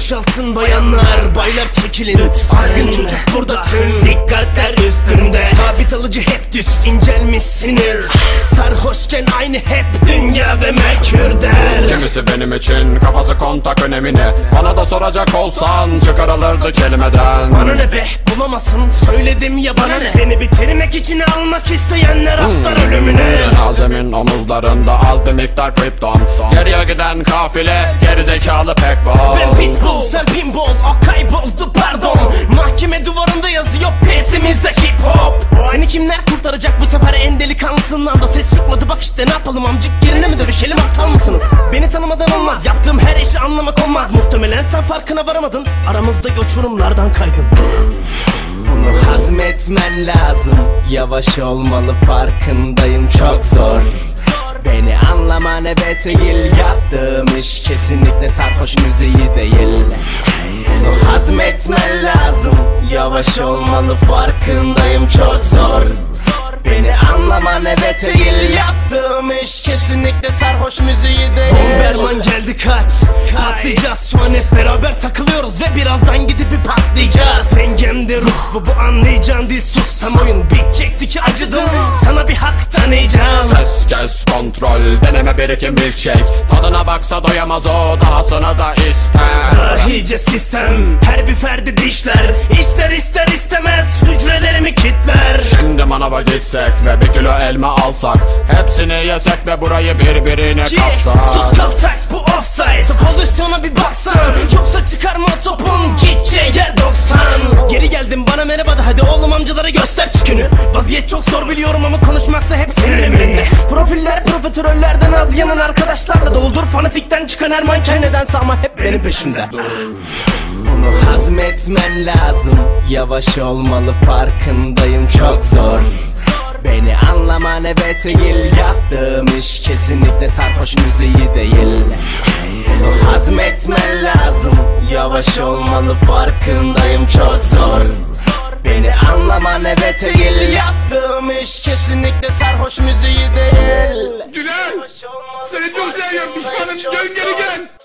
boşaltsın bayanlar Baylar çekilin. Lütfen Azgın çocuk burada tüm Dikkatler üstünde. Sabit alıcı hep düz incelmiş sinir. Sarhoşken aynı hep dünya ve merkür der Kimisi benim için kafası kontak önemini Bana da soracak olsan çıkarılırdı kelimeden. Bana ne be? Bulamazsın. Söyledim ya bana ne? Beni bitirmek için almak isteyenler atlar ölümüne. Cenazemin omuzlarında az bir miktar kripton. Geriye giden kafile geri zekalı pek bol. Ben pitbull sen pinball. O kayboldu pardon. Mahkeme duvarında yazıyor pesimize hip hop. Seni kimler kurtaracak bu sefer delikanlısından da ses çıkmadı. Bak işte ne yapalım amcık yerine mi dövüşelim aptal mısınız? Beni tanımadan olmaz. Yaptığım her işi anlamak olmaz. Muhtemelen sen farkına varamadın. Aramızdaki uçurumlardan kaydın. Bunu hazmetmen lazım. Yavaş olmalı farkındayım. Çok zor. Beni anlaman evet değil. Yaptığım iş kesinlikle sarhoş müziği değil. Bunu hazmetmen lazım. Yavaş olmalı farkındayım. Çok zor evet değil Yaptığım iş kesinlikle sarhoş müziği değil. Bomberman geldi kaç. Patlayacağız şu an hep beraber takılıyoruz Ve birazdan gidip bir patlayacağız. Dengemde ruh bu bu anlayacağın değil sus. Tam oyun Bitecekti ki acıdım. Sana bir hak tanıyacağım. Ses kes kontrol deneme birikim milkshake. Tadına baksa doyamaz o dahasını da ister. Dahice sistem her bir ferdi dişler. İster ister Gitsek ve bir kilo elma alsak Hepsini yesek ve burayı birbirine Ki katsak sus kalsak bu offside. Pozisyona bir baksan Yoksa çıkarma topun gideceği yer 90 Geri geldim bana merhaba da hadi oğlum amcalara göster çükünü. Vaziyet çok zor biliyorum ama konuşmaksa hep senin emrinde. Profiller profiterollerden az yanan arkadaşlarla doldur Fanatikten çıkan her manken nedense ama hep benim peşimde. Hazmetmen lazım Yavaş olmalı farkındayım çok zor Beni anlaman evet değil Yaptığım iş kesinlikle sarhoş müziği değil Bunu hazmetmen lazım Yavaş olmalı farkındayım çok zor Beni anlaman evet değil Yaptığım iş kesinlikle sarhoş müziği değil Güney! Seni çok seviyorum pişmanım dön geri gel!